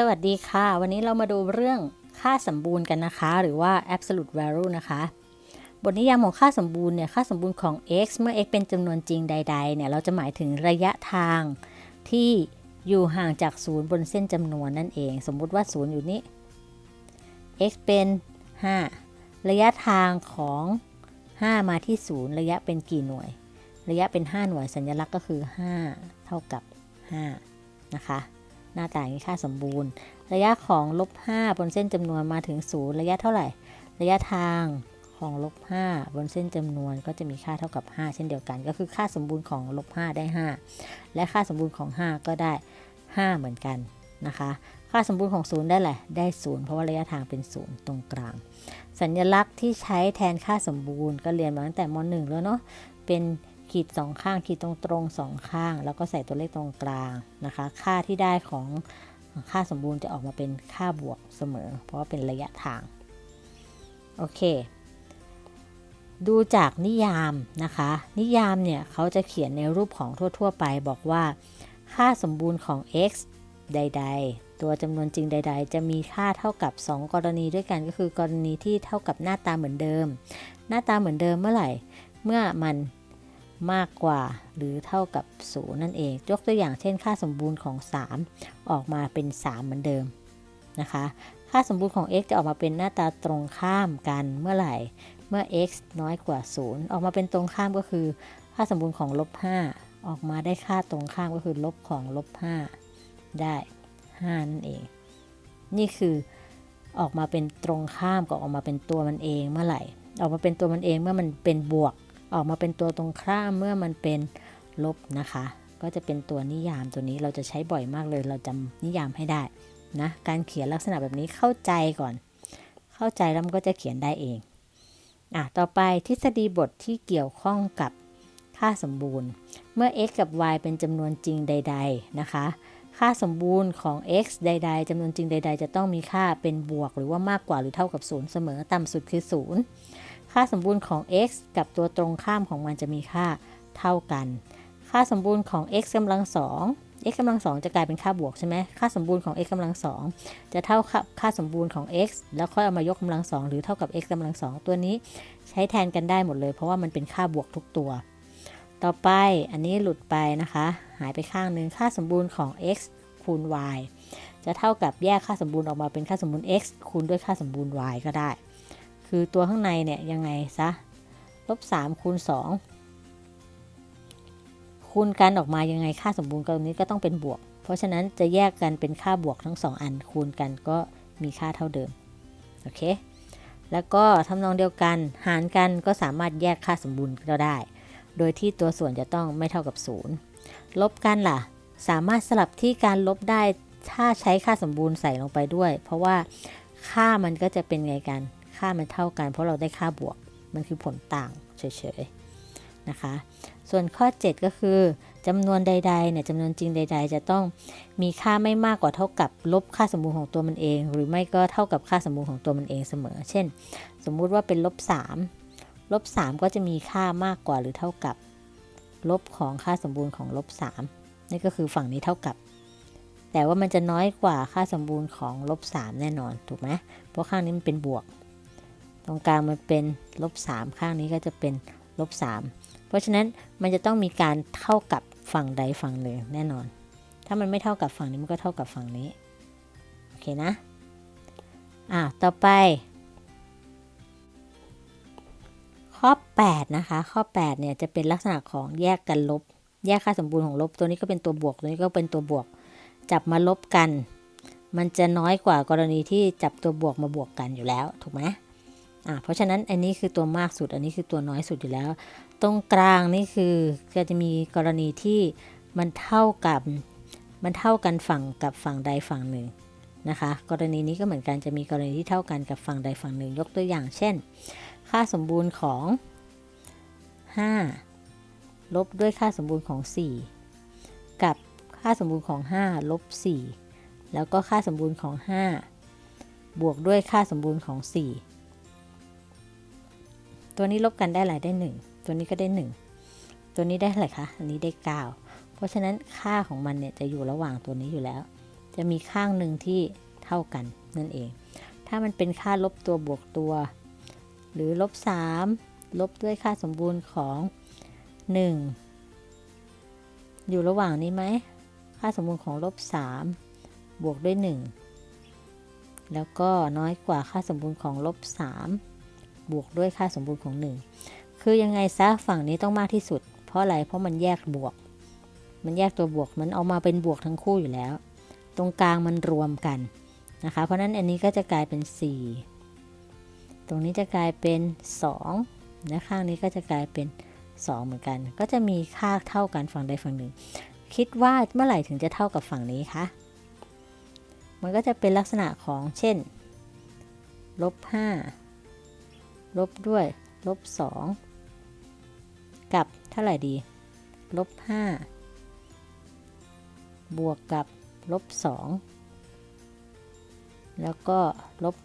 สวัสดีค่ะ วันนี้เรามาดูเรื่องค่าสมบูรณ์กันนะคะ หรือว่า absolute value นะคะ บทนิยามของค่าสมบูรณ์เนี่ยค่าสมบูรณ์ของ x เมื่อ x เป็นจำนวนจริงใด ๆ เนี่ยเราจะหมายถึงระยะทางที่อยู่ห่างจากศูนย์บนเส้นจำนวนนั่นเอง สมมุติว่าศูนย์อยู่นี้ x เป็น 5 ระยะทางของ 5 มาที่ศูนย์ระยะเป็นกี่หน่วย ระยะเป็น 5 หน่วยสัญลักษณ์ก็คือ 5 เท่ากับ 5 นะคะ หน้าต่างนี้ค่าสมบูรณ์ ระยะของลบ5บนเส้นจำนวนมาถึง0ระยะเท่าไหร่ ระยะทางของลบ5บนเส้นจำนวนก็จะมีค่าเท่ากับ 5 เช่นเดียวกัน ก็คือค่าสมบูรณ์ของลบ5ได้ 5 และค่าสมบูรณ์ของ 5 ก็ได้ 5 เหมือนกันนะคะ ค่าสมบูรณ์ของ 0 ได้แหละได้ 0 เพราะว่าระยะทางเป็น 0 ตรงกลาง สัญลักษณ์ที่ใช้แทนค่าสมบูรณ์ก็เรียนมาตั้งแต่ม .1 แล้วเนาะเป็น ขีดสองข้างขีดตรงตรงสองข้าง แล้วก็ใส่ตัวเลขตรงกลางนะคะ ค่าที่ได้ของค่าสมบูรณ์จะออกมาเป็นค่าบวกเสมอ เพราะว่าเป็นระยะทาง โอเค ดูจากนิยามนะคะ นิยามเนี่ยเขาจะเขียนในรูปของทั่ว ๆ ไปบอกว่า ค่าสมบูรณ์ของ x ใด ๆ ตัวจำนวนจริงใด ๆ จะมีค่าเท่ากับ 2 กรณีด้วยกันก็คือกรณีที่เท่ากับหน้าตาเหมือนเดิม หน้าตาเหมือนเดิมเมื่อไหร่ เมื่อมัน มากกว่าหรือเท่ากับ 0 นั่นเอง ยกตัวอย่างเช่น ค่าสมบูรณ์ของ 3 ออกมาเป็น 3 เหมือนเดิมนะคะ ค่าสมบูรณ์ของ x จะออกมาเป็นหน้าตาตรงข้ามกันเมื่อไหร่ เมื่อ x น้อยกว่า 0 ออกมาเป็นตรงข้ามก็คือ ค่าสมบูรณ์ของลบ5ออกมาได้ค่าตรงข้ามก็คือลบของลบ5ได้ 5 นั่นเอง นี่คือออกมาเป็นตรงข้ามกับออกมาเป็นตัวมันเองเมื่อไหร่ ออกมาเป็นตัวมันเองเมื่อมันเป็นบวก ออกมาเป็นตัวตรงข้ามเมื่อมันเป็นลบนะคะ ก็จะเป็นตัวนิยามตัวนี้เราจะใช้บ่อยมากเลย เราจำนิยามให้ได้นะการเขียนลักษณะแบบนี้เข้าใจก่อน เข้าใจแล้วมันก็จะเขียนได้เองอะต่อไปทฤษฎีบทที่เกี่ยวข้องกับค่าสมบูรณ์ เมื่อ x กับ y เป็นจำนวนจริงใด ๆนะคะ ค่าสมบูรณ์ของ x ใด ๆจำนวนจริงใด ๆ จะต้องมีค่าเป็นบวกหรือว่ามากกว่าหรือเท่ากับ 0 เสมอ ต่ำสุดคือ 0 ค่าสมบูรณ์ของ x กับตัวตรงข้ามของมันจะมีค่าเท่ากัน ค่าสมบูรณ์ของ x กำลังสอง x กำลังสองจะกลายเป็นค่าบวกใช่ไหมค่าสมบูรณ์ของ x กำลังสองจะเท่ากับค่าสมบูรณ์ของ x แล้วค่อยเอามายกกำลังสองหรือเท่ากับ x กำลังสองตัวนี้ใช้แทนกันได้หมดเลย เพราะว่ามันเป็นค่าบวกทุกตัว ต่อไปอันนี้หลุดไปนะคะ หายไปข้างหนึ่งค่าสมบูรณ์ของ x คูณ y จะเท่ากับแยกค่าสมบูรณ์ออกมาเป็นค่าสมบูรณ์ x คูณด้วยค่าสมบูรณ์ y ก็ได้ คือตัวข้างในเนี่ยยังไงซะลบ3คูณ2คูณกันออกมายังไงค่าสมบูรณ์ตรงนี้ก็ต้องเป็นบวก เพราะฉะนั้นจะแยกกันเป็นค่าบวกทั้ง 2 อันคูณกันก็มีค่าเท่าเดิมโอเคแล้วก็ทำนองเดียวกันหารกันก็สามารถแยกค่าสมบูรณ์ก็ได้ โดยที่ตัวส่วนจะต้องไม่เท่ากับ 0 ลบกันล่ะ สามารถสลับที่การลบได้ถ้าใช้ค่าสมบูรณ์ใส่ลงไปด้วย เพราะว่าค่ามันก็จะเป็นไงกัน ค่ามันเท่ากัน เพราะเราได้ค่าบวก มันคือผลต่างเฉยๆนะคะ ส่วนข้อ 7 ก็คือจำนวนใดๆเนี่ยจำนวนจริงใด ๆ จะต้องมีค่าไม่มากกว่าเท่ากับลบค่าสมบูรณ์ของตัวมันเอง หรือไม่ก็เท่ากับค่าสมบูรณ์ของตัวมันเองเสมอ เช่น สมมุติว่าเป็นลบ3ลบ3ก็จะมีค่ามากกว่าหรือเท่ากับลบของค่าสมบูรณ์ของลบ3นี่ก็คือฝั่งนี้เท่ากับ แต่ว่ามันจะน้อยกว่าค่าสมบูรณ์ของลบ3แน่นอนถูกไหมเพราะข้างนี้มันเป็นบวก ตรงกลางมันเป็นลบ3ข้างนี้ก็จะเป็นลบ3เพราะฉะนั้นมันจะต้องมีการเท่ากับฝั่งใดฝั่งหนึ่งแน่นอน ถ้ามันไม่เท่ากับฝั่งนี้มันก็เท่ากับฝั่งนี้ โอเคนะ อะต่อไป ข้อ 8 นะคะ ข้อ 8 เนี่ยจะเป็นลักษณะของแยกกันลบ แยกค่าสมบูรณ์ของลบ ตัวนี้ก็เป็นตัวบวก ตัวนี้ก็เป็นตัวบวก จับมาลบกัน มันจะน้อยกว่ากรณีที่จับตัวบวกมาบวกกันอยู่แล้ว ถูกไหม เพราะฉะนั้นอันนี้คือตัวมากสุด อันนี้คือตัวน้อยสุดอยู่แล้ว ตรงกลางนี่คือก็จะมีกรณีที่มันเท่ากับมันเท่ากันฝั่งกับฝั่งใดฝั่งหนึ่งนะคะ กรณีนี้ก็เหมือนกันจะมีกรณีที่เท่ากันกับฝั่งใดฝั่งหนึ่ง ยกตัวอย่าง เช่น ค่าสมบูรณ์ของ 5 ลบด้วยค่าสมบูรณ์ของ 4 กับค่าสมบูรณ์ของ 5 ลบ 4 แล้วก็ค่าสมบูรณ์ของ 5 บวกด้วยค่าสมบูรณ์ของ 4 ตัวนี้ลบกันได้หลายได้ 1 ตัวนี้ก็ได้ 1 ตัวนี้ได้เท่าไรคะ อันนี้ได้ 9 เพราะฉะนั้นค่าของมันเนี่ยจะอยู่ระหว่างตัวนี้อยู่แล้ว จะมีข้างหนึ่งที่เท่ากันนั่นเอง ถ้ามันเป็นค่าลบตัวบวกตัว หรือลบ 3 ลบด้วยค่าสมบูรณ์ของ 1 อยู่ระหว่างนี้ไหม ค่าสมบูรณ์ของลบ 3 บวกด้วย 1 แล้วก็น้อยกว่าค่าสมบูรณ์ของลบ 3 บวกด้วยค่าสมบูรณ์ของ 1 คือยังไงซะฝั่งนี้ต้องมากที่สุด เพราะอะไร เพราะมันแยกบวก มันแยกตัวบวก มันเอามาเป็นบวกทั้งคู่อยู่แล้ว ตรงกลางมันรวมกันนะคะ เพราะนั้นอันนี้ก็จะกลายเป็น 4 ตรงนี้จะกลายเป็น2และข้างนี้ก็จะกลายเป็น 2 เหมือนกัน ก็จะมีค่าเท่ากันฝั่งใดฝั่งหนึ่ง คิดว่าเมื่อไหร่ถึงจะเท่ากับฝั่งนี้คะ มันก็จะเป็นลักษณะของเช่นลบ5 ลบด้วย ลบ 2 กับเท่าไหร่ดี ลบ 5 บวกกับ ลบ 2 แล้วก็ ลบ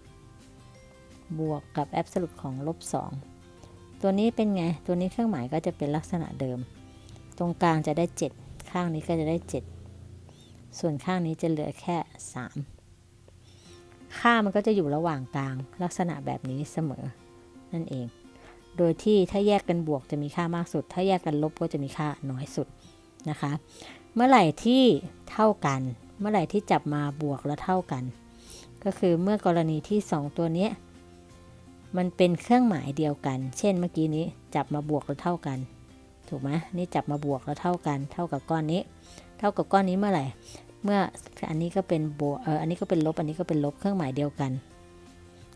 5 บวกกับแอบสูตของลบ 2 ตัวนี้เป็นไง ตัวนี้เครื่องหมายก็จะเป็นลักษณะเดิม ตรงกลางจะได้ 7 ข้างนี้ก็จะได้ 7 ส่วนข้างนี้จะเหลือแค่ 3 ค่ามันก็จะอยู่ระหว่างกลาง ลักษณะแบบนี้เสมอ นั่นเอง โดยที่ถ้าแยกกันบวกจะมีค่ามากสุด ถ้าแยกกันลบก็จะมีค่าน้อยสุดนะคะ เมื่อไหร่ที่เท่ากัน เมื่อไหร่ที่จับมาบวกแล้วเท่ากัน ก็คือเมื่อกรณีที่ 2 ตัวนี้มันเป็นเครื่องหมายเดียวกัน เช่นเมื่อกี้นี้จับมาบวกแล้วเท่ากัน ถูกไหมนี่จับมาบวกแล้วเท่ากัน เท่ากับก้อนนี้ เท่ากับก้อนนี้เมื่อไหร่ เมื่ออันนี้ก็เป็นบวกเอออันนี้ก็เป็นลบ อันนี้ก็เป็นลบเครื่องหมายเดียวกัน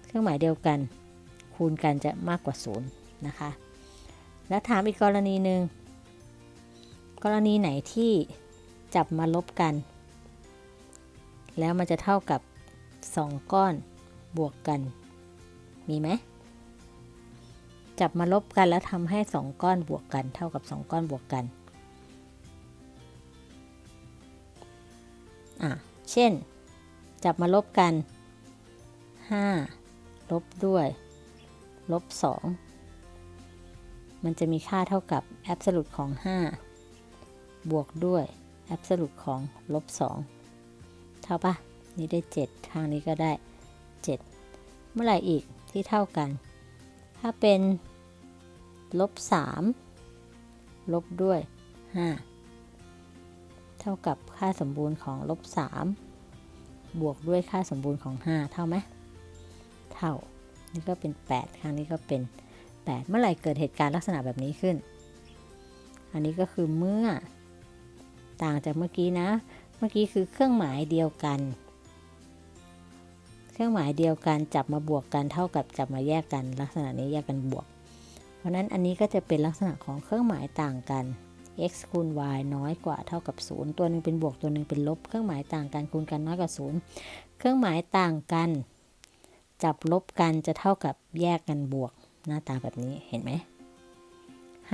เครื่องหมายเดียวกัน คูณกันจะมากกว่าศูนย์นะคะ แล้วถามอีกกรณีหนึ่งกรณีไหนที่จับมาลบกัน แล้วมันจะเท่ากับ 2 ก้อนบวกกัน มีไหมจับมาลบกันแล้วทำให้ 2 ก้อนบวกกัน เท่ากับ 2 ก้อนบวกกัน เช่น จับมาลบกัน 5 ลบด้วย ลบ 2 มันจะมีค่าเท่ากับแอบสูตของ 5 บวกด้วยแอบสูตของ ลบ 2 เท่าปะนี่ได้ 7 ทางนี้ก็ได้ 7 เมื่อไหร่อีกที่เท่ากัน ถ้าเป็น ลบ 3 ลบด้วย 5 เท่ากับ ค่าสมบูรณ์ของลบ3บวกด้วยค่าสมบูรณ์ของ 5 เท่าไหมเท่า นี่ก็เป็น 8 ครั้งนี้ก็เป็น 8 เมื่อไหร่เกิดเหตุการณ์ลักษณะแบบนี้ขึ้น อันนี้ก็คือเมื่อ ต่างจากเมื่อกี้นะ เมื่อกี้คือเครื่องหมายเดียวกัน เครื่องหมายเดียวกันจับมาบวกกันเท่ากับจับมาแยกกัน ลักษณะนี้แยกกันบวก เพราะนั้นอันนี้ก็จะเป็นลักษณะของเครื่องหมายต่างกัน x คูณ y น้อยกว่าเท่ากับ 0 ตัวหนึ่งเป็นบวกตัวหนึ่งเป็นลบ เครื่องหมายต่างกันคูณกันน้อยกว่า 0 เครื่องหมายต่างกัน จับลบกันจะเท่ากับแยกกันบวก หน้าตาแบบนี้เห็นไหม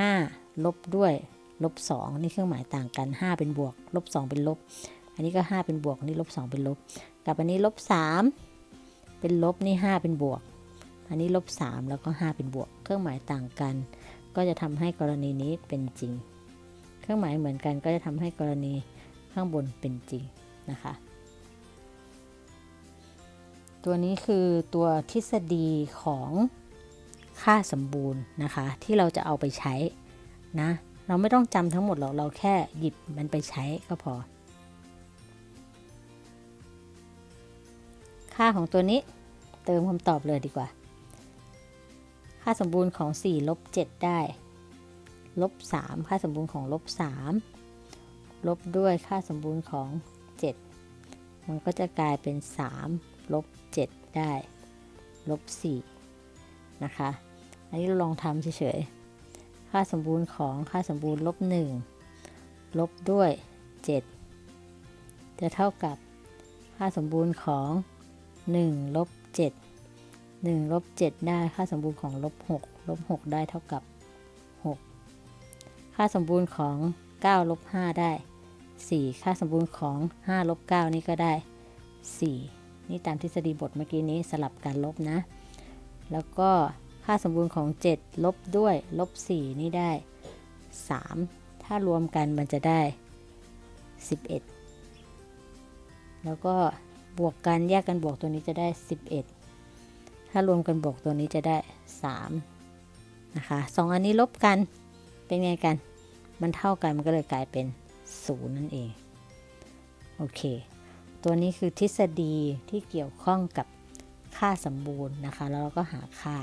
5ลบด้วยลบ2นี่เครื่องหมายต่างกัน 5 เป็นบวก ลบ 2 เป็นลบ อันนี้ก็ 5 เป็นบวกนี่ลบ 2 เป็นลบ กับอันนี้ลบ 3 เป็นลบนี่ 5 เป็นบวก อันนี้ลบ 3 แล้วก็ 5 เป็นบวก เครื่องหมายต่างกัน ก็จะทำให้กรณีนี้เป็นจริง เครื่องหมายเหมือนกันก็จะทำให้กรณีข้างบนเป็นจริงนะคะ ตัวนี้คือตัวทฤษฎีของค่าสมบูรณ์นะคะ ที่เราจะเอาไปใช้นะเราไม่ต้องจำทั้งหมดหรอกเราแค่หยิบมันไปใช้ก็พอ ค่าของตัวนี้เติมคำตอบเลยดีกว่า ค่าสมบูรณ์ของ 4 ลบ 7 ได้ ลบ3ค่าสมบูรณ์ของลบ3ลบด้วยค่าสมบูรณ์ของ 7 มันก็จะกลายเป็น 3 ลบ 7 ได้ ลบ 4 นะคะ อันนี้เราลองทำเฉยๆ ค่าสมบูรณ์ของค่าสมบูรณ์ลบ 1 ลบด้วย 7 จะเท่ากับค่าสมบูรณ์ของ 1 ลบ 7 1 ลบ 7 ได้ ค่าสมบูรณ์ของลบ 6 ลบ 6 ได้เท่ากับ ค่าสมบูรณ์ของ9ลบ5ได้ 4 ค่าสมบูรณ์ของ5ลบ9นี่ก็ได้ 4 นี่ตามทฤษฎีบทเมื่อกี้นี้สลับกันลบนะ แล้วก็ค่าสมบูรณ์ของ 7 ลบด้วยลบ 4 นี่ได้ 3 ถ้ารวมกันมันจะได้ 11 แล้วก็บวกกันแยกกันบวกตัวนี้จะได้ 11 ถ้ารวมกันบวกตัวนี้จะได้ 3 นะคะสองอันนี้ลบกัน เป็นไงกัน มันเท่ากันมันก็เลยกลายเป็น0นั่นเอง โอเค ตัวนี้คือทฤษฎีที่เกี่ยวข้องกับค่าสมบูรณ์นะคะ แล้วเราก็หาค่า